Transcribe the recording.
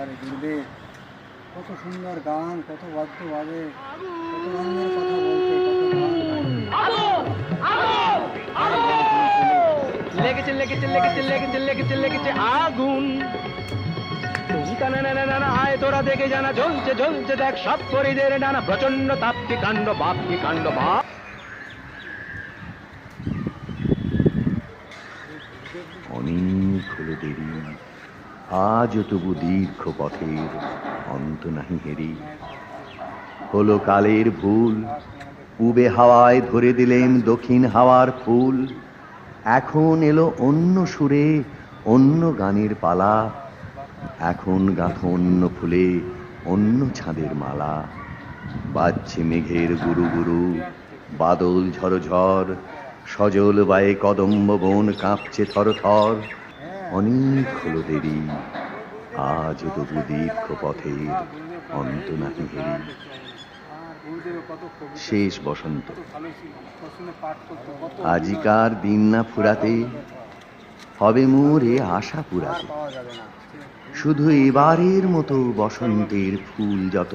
আরে গুরুদেব কত সুন্দর গান কত বাদ্য বাজে কত রঙের কথা বলতে কত গান লেগেছে লেগেছে লেগেছে লেগেছে লেগেছে লেগেছে আগুন। না না না না আয় তোরা দেখে জানা জ্বলছে জ্বলছে দেখ সব পরিদের নানা প্রচণ্ড তাপ্তি কাণ্ড বাপ্তি কাণ্ড বাপ। অনেক হলো দেরি। আজ তবু দীর্ঘ পথের অন্ত নাহি হেরি। হলো কালের ভুল পূবে হাওয়ায় ধরে দিলেন দক্ষিণ হাওয়ার ফুল। এখন এলো অন্য সুরে, অন্য গানের পালা। এখন গাথ অন্য ফুলে, অন্য ছাদের মালা। বাজছে মেঘের গুরু গুরু, বাদল ঝড় সজল বায়ে কদম্ব বন কাঁপছে থর থর অনেক হলো দেরি আজ তবু দীর্ঘ পথের অন্ত নাহি হেরি। শেষ বসন্ত। আজিকার দিন না ফুরাতে হবে মোরে আশা পুরাতে। শুধু এবারের মতো বসন্তের ফুল যত